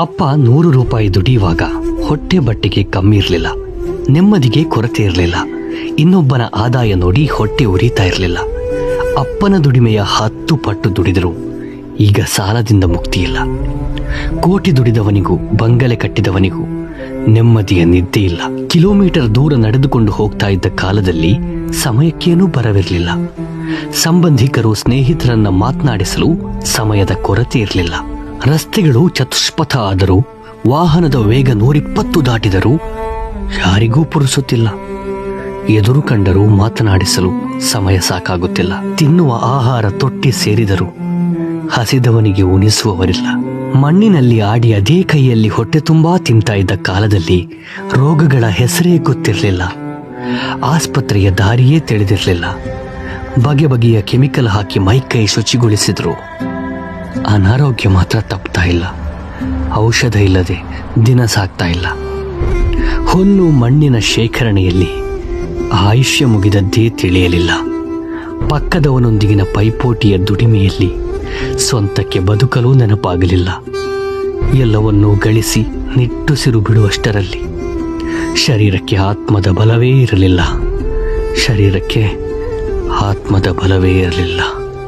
ಅಪ್ಪ ನೂರು ರೂಪಾಯಿ ದುಡಿಯುವಾಗ ಹೊಟ್ಟೆ ಬಟ್ಟೆಗೆ ಕಮ್ಮಿ ಇರಲಿಲ್ಲ. ನೆಮ್ಮದಿಗೆ ಕೊರತೆ ಇರಲಿಲ್ಲ. ಇನ್ನೊಬ್ಬನ ಆದಾಯ ನೋಡಿ ಹೊಟ್ಟೆ ಉರಿತಾ ಇರಲಿಲ್ಲ. ಅಪ್ಪನ ದುಡಿಮೆಯ ಹತ್ತು ಪಟ್ಟು ದುಡಿದರು. ಈಗ ಸಾಲದಿಂದ ಮುಕ್ತಿ ಇಲ್ಲ. ಕೋಟಿ ದುಡಿದವನಿಗೂ, ಬಂಗಲೆ ಕಟ್ಟಿದವನಿಗೂ ನೆಮ್ಮದಿಯ ನಿದ್ದೆ ಇಲ್ಲ. ಕಿಲೋಮೀಟರ್ ದೂರ ನಡೆದುಕೊಂಡು ಹೋಗ್ತಾ ಇದ್ದ ಕಾಲದಲ್ಲಿ ಸಮಯಕ್ಕೇನೂ ಬರವಿರಲಿಲ್ಲ. ಸಂಬಂಧಿಕರು, ಸ್ನೇಹಿತರನ್ನ ಮಾತನಾಡಿಸಲು ಸಮಯದ ಕೊರತೆ ಇರಲಿಲ್ಲ. ರಸ್ತೆಗಳು ಚತುಷ್ಪಥ ಆದರೂ ವಾಹನದ ವೇಗ ನೂರಿಪ್ಪತ್ತು ದಾಟಿದರೂ ಯಾರಿಗೂ ಪುರುಸುತ್ತಿಲ್ಲ. ಎದುರು ಕಂಡರೂ ಮಾತನಾಡಿಸಲು ಸಮಯ ಸಾಕಾಗುತ್ತಿಲ್ಲ. ತಿನ್ನುವ ಆಹಾರ ತೊಟ್ಟಿ ಸೇರಿದರು ಹಸಿದವನಿಗೆ ಉಣಿಸುವವರಿಲ್ಲ. ಮಣ್ಣಿನಲ್ಲಿ ಆಡಿ ಅದೇ ಕೈಯಲ್ಲಿ ಹೊಟ್ಟೆ ತುಂಬಾ ತಿಂತಾ ಇದ್ದ ಕಾಲದಲ್ಲಿ ರೋಗಗಳ ಹೆಸರೇ ಗೊತ್ತಿರಲಿಲ್ಲ. ಆಸ್ಪತ್ರೆಯ ದಾರಿಯೇ ತಿಳಿದಿರಲಿಲ್ಲ. ಬಗೆ ಬಗೆಯ ಕೆಮಿಕಲ್ ಹಾಕಿ ಮೈಕೈ ಶುಚಿಗೊಳಿಸಿದ್ರು. ಅನಾರೋಗ್ಯ ಮಾತ್ರ ತಪ್ತಾ ಇಲ್ಲ. ಔಷಧ ಇಲ್ಲದೆ ದಿನ ಸಾಗ್ತಾ ಇಲ್ಲ. ಹುಲ್ಲು ಮಣ್ಣಿನ ಶೇಖರಣೆಯಲ್ಲಿ ಆಯುಷ್ಯ ಮುಗಿದದ್ದೇ ತಿಳಿಯಲಿಲ್ಲ. ಪಕ್ಕದವನೊಂದಿಗಿನ ಪೈಪೋಟಿಯ ದುಡಿಮೆಯಲ್ಲಿ ಸ್ವಂತಕ್ಕೆ ಬದುಕಲು ನೆನಪಾಗಲಿಲ್ಲ. ಎಲ್ಲವನ್ನೂ ಗಳಿಸಿ ನಿಟ್ಟುಸಿರು ಬಿಡುವಷ್ಟರಲ್ಲಿ ಶರೀರಕ್ಕೆ ಆತ್ಮದ ಬಲವೇ ಇರಲಿಲ್ಲ. ಶರೀರಕ್ಕೆ ಆತ್ಮದ ಬಲವೇ ಇರಲಿಲ್ಲ.